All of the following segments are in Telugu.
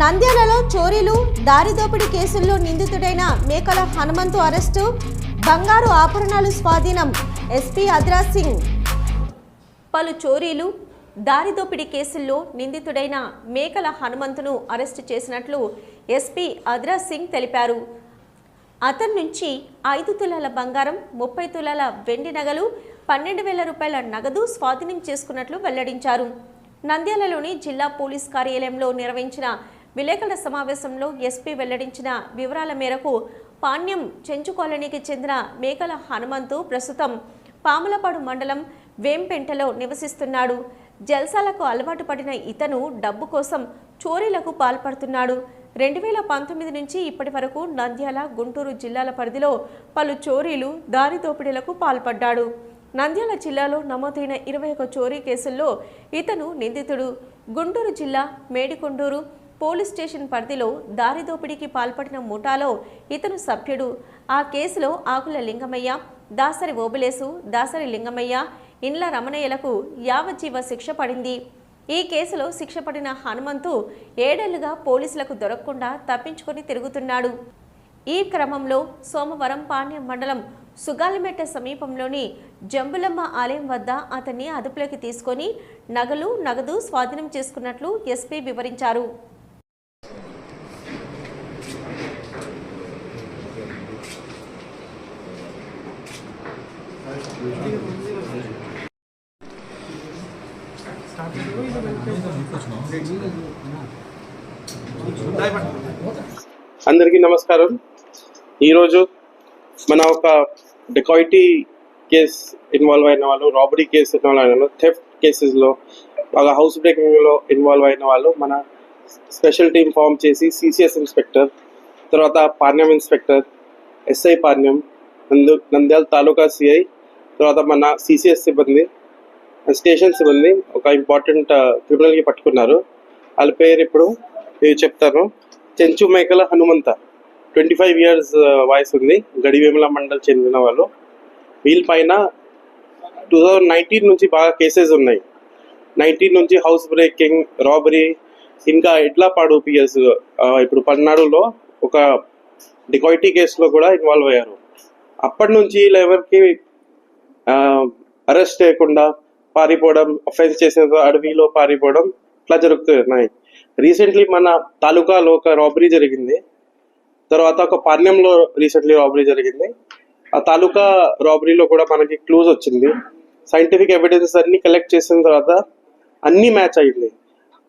నంద్యాలలో చోరీలు దారిదోపిడీ కేసుల్లో నిందితుడైన మేకల హనుమంతు అరెస్టు బంగారు ఆభరణాలు స్వాధీనం ఎస్పీ అద్రాజ్ సింగ్. పలు చోరీలు దారిదోపిడీ కేసుల్లో నిందితుడైన మేకల హనుమంతును అరెస్టు చేసినట్లు ఎస్పీ అద్రాజ్ సింగ్ తెలిపారు. అతని నుంచి ఐదు తులాల బంగారం ముప్పై తులాల వెండి నగలు పన్నెండు వేల రూపాయల నగదు స్వాధీనం చేసుకున్నట్లు వెల్లడించారు. నంద్యాలలోని జిల్లా పోలీస్ కార్యాలయంలో నిర్వహించిన విలేకరుల సమావేశంలో ఎస్పీ వెల్లడించిన వివరాల మేరకు పాణ్యం చెంచు కాలనీకి చెందిన మేకల హనుమంతు ప్రస్తుతం పాములపాడు మండలం వేంపెంటలో నివసిస్తున్నాడు. జల్సాలకు అలవాటు పడిన ఇతను డబ్బు కోసం చోరీలకు పాల్పడుతున్నాడు. రెండు వేల పంతొమ్మిది నుంచి ఇప్పటి వరకు నంద్యాల గుంటూరు జిల్లాల పరిధిలో పలు చోరీలు దారి దోపిడీలకు పాల్పడ్డాడు. నంద్యాల జిల్లాలో నమోదైన ఇరవై ఒక చోరీ కేసుల్లో ఇతను నిందితుడు. గుంటూరు జిల్లా మేడికొండూరు పోలీస్ స్టేషన్ పరిధిలో దారి దోపిడీకి పాల్పడిన ముఠాలో ఇతను సభ్యుడు. ఆ కేసులో ఆకుల లింగమయ్య దాసరి ఓబులేసు దాసరి లింగమయ్య ఇండ్ల రమణయ్యలకు యావజ్జీవ శిక్ష పడింది. ఈ కేసులో శిక్ష పడిన హనుమంతు ఏడేళ్ళుగా పోలీసులకు దొరకకుండా తప్పించుకొని తిరుగుతున్నాడు. ఈ క్రమంలో సోమవారం పాణ్యం మండలం సుగాలిమెట్ట సమీపంలోని జంబులమ్మ ఆలయం వద్ద అతన్ని అదుపులోకి తీసుకొని నగలు నగదు స్వాధీనం చేసుకున్నట్లు ఎస్పీ వివరించారు. అందరికీ నమస్కారం. ఈరోజు మన ఒక డెకాయిటీ కేస్ ఇన్వాల్వ్ అయిన వాళ్ళు రాబరీ కేసు ఇన్వాల్వ్ అయిన వాళ్ళు థెఫ్ట్ కేసెస్లో బాగా హౌస్ బ్రేకింగ్లో ఇన్వాల్వ్ అయిన వాళ్ళు మన స్పెషల్ టీం ఫామ్ చేసి సిసిఎస్ ఇన్స్పెక్టర్ తర్వాత పాణ్యం ఇన్స్పెక్టర్ ఎస్ఐ పాణ్యం నందు నంద్యాల తాలూకా సిఐ తర్వాత మన సిసిఎస్ సిబ్బంది స్టేషన్ సిబ్బంది ఒక ఇంపార్టెంట్ క్రిమినల్కి పట్టుకున్నారు. వాళ్ళ పేరు ఇప్పుడు నేను చెప్తాను. చెంచు మేకల హనుమంత. ట్వంటీ ఫైవ్ ఇయర్స్ వయసు ఉంది. గడివేముల మండల్ చెందిన వాళ్ళు. వీళ్ళ పైన టూ థౌజండ్ నైన్టీన్ నుంచి బాగా కేసెస్ ఉన్నాయి. నైన్టీన్ నుంచి హౌస్ బ్రేకింగ్ రాబరీ ఇంకా ఎడ్లపాడు పిఎస్ ఇప్పుడు పల్నాడులో ఒక డికాయిటీ కేసులో కూడా ఇన్వాల్వ్ అయ్యారు. అప్పటి నుంచి వీళ్ళు ఎవరికి అరెస్ట్ చేయకుండా పారిపోవడం అఫెన్స్ చేసిన అడవిలో పారిపోవడం ఇట్లా జరుగుతున్నాయి. రీసెంట్లీ మన తాలూకాలో ఒక రాబరీ జరిగింది. తర్వాత ఒక పాణ్యంలో రీసెంట్లీ రాబరీ జరిగింది. ఆ తాలూకా రాబరీలో కూడా మనకి క్లూజ్ వచ్చింది. సైంటిఫిక్ ఎవిడెన్స్ అన్ని కలెక్ట్ చేసిన తర్వాత అన్ని మ్యాచ్ అయింది.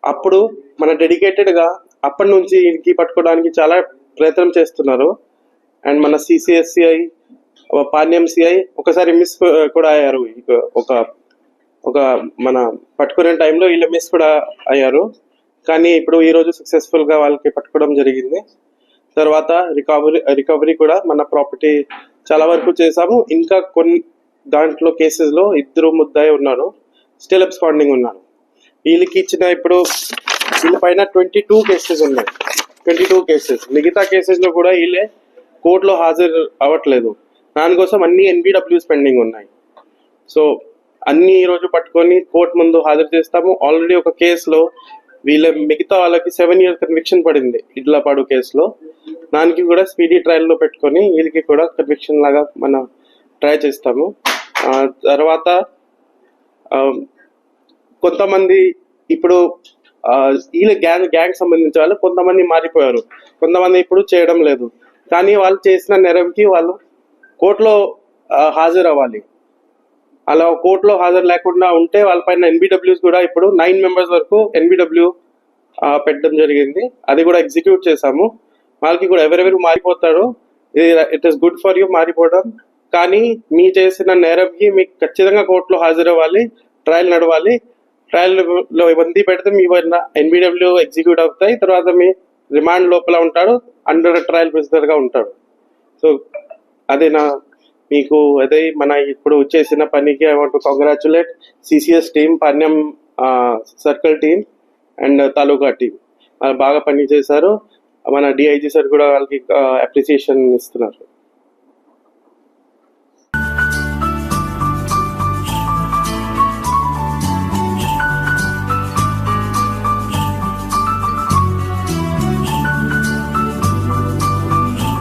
అప్పుడు మన డెడికేటెడ్గా అప్పటి నుంచి ఇంటికి పట్టుకోవడానికి చాలా ప్రయత్నం చేస్తున్నారు. అండ్ మన సిసిఎస్సిఐ పాణ్యం సిఐ ఒకసారి మిస్ కూడా అయ్యారు. ఒక ఒక మన పట్టుకునే టైంలో వీళ్ళు మిస్ కూడా అయ్యారు. కానీ ఇప్పుడు ఈ రోజు వాళ్ళకి పట్టుకోవడం జరిగింది. తర్వాత రికవరీ రికవరీ కూడా మన ప్రాపర్టీ చాలా వరకు చేసాము ఇంకా కొన్ని దాంట్లో కేసెస్లో ఇద్దరు ముద్దాయి ఉన్నారు. స్టిల్ అబ్స్పాండింగ్ ఉన్నారు. వీళ్ళకి ఇచ్చిన ఇప్పుడు వీళ్ళ పైన ట్వంటీ టూ కేసెస్ ఉన్నాయి. ట్వంటీ టూ కేసెస్ మిగతా కేసెస్లో కూడా వీళ్ళే కోర్టులో హాజరు అవ్వట్లేదు. దానికోసం అన్ని ఎన్బిడబ్ల్యూస్ పెండింగ్ ఉన్నాయి. సో అన్ని ఈరోజు పట్టుకొని కోర్టు ముందు హాజరు చేస్తాము. ఆల్రెడీ ఒక కేసులో వీళ్ళ మిగతా వాళ్ళకి సెవెన్ ఇయర్స్ కన్విక్షన్ పడింది ఇడ్లపాడు కేసులో. దానికి కూడా స్పీడీ ట్రయల్లో పెట్టుకొని వీళ్ళకి కూడా కన్విక్షన్ లాగా మనం ట్రై చేస్తాము. తర్వాత కొంతమంది ఇప్పుడు వీళ్ళ గ్యాంగ్ గ్యాంగ్ సంబంధించిన వాళ్ళు కొంతమంది మారిపోయారు. కొంతమంది ఇప్పుడు చేయడం లేదు. కానీ వాళ్ళు చేసిన నెరవుకి వాళ్ళు కోర్టులో హాజరవ్వాలి. హాజరు అవ్వాలి అలా కోర్టులో హాజరు లేకుండా ఉంటే వాళ్ళపైన ఎన్బిడబ్ల్యూస్ కూడా ఇప్పుడు నైన్ మెంబర్స్ వరకు ఎన్బిడబ్ల్యూ పెట్టడం జరిగింది. అది కూడా ఎగ్జిక్యూట్ చేశాము. వాళ్ళకి కూడా ఎవరెవరు మారిపోతారో it is good for you మారిపోవడం. కానీ మీ చేసిన నేరంకి మీకు ఖచ్చితంగా కోర్టులో హాజరవ్వాలి ట్రయల్ నడవాలి. ట్రయల్లో ఇబ్బంది పెడితే మీ ఎన్బిడబ్ల్యూ ఎగ్జిక్యూట్ అవుతాయి. తర్వాత మీ రిమాండ్ లోపల ఉంటాడు అండర్ ట్రయల్ ప్రిజనర్ ఉంటాడు. సో అదే నా మీకు అదే మన ఇప్పుడు చేసిన పనికి I want congratulate CCS team Panyam circle team and taluka team బాగా పని చేశారు మన డిఐజీ సార్ కూడా వాళ్ళకి అప్రిసియేషన్ ఇస్తున్నారు.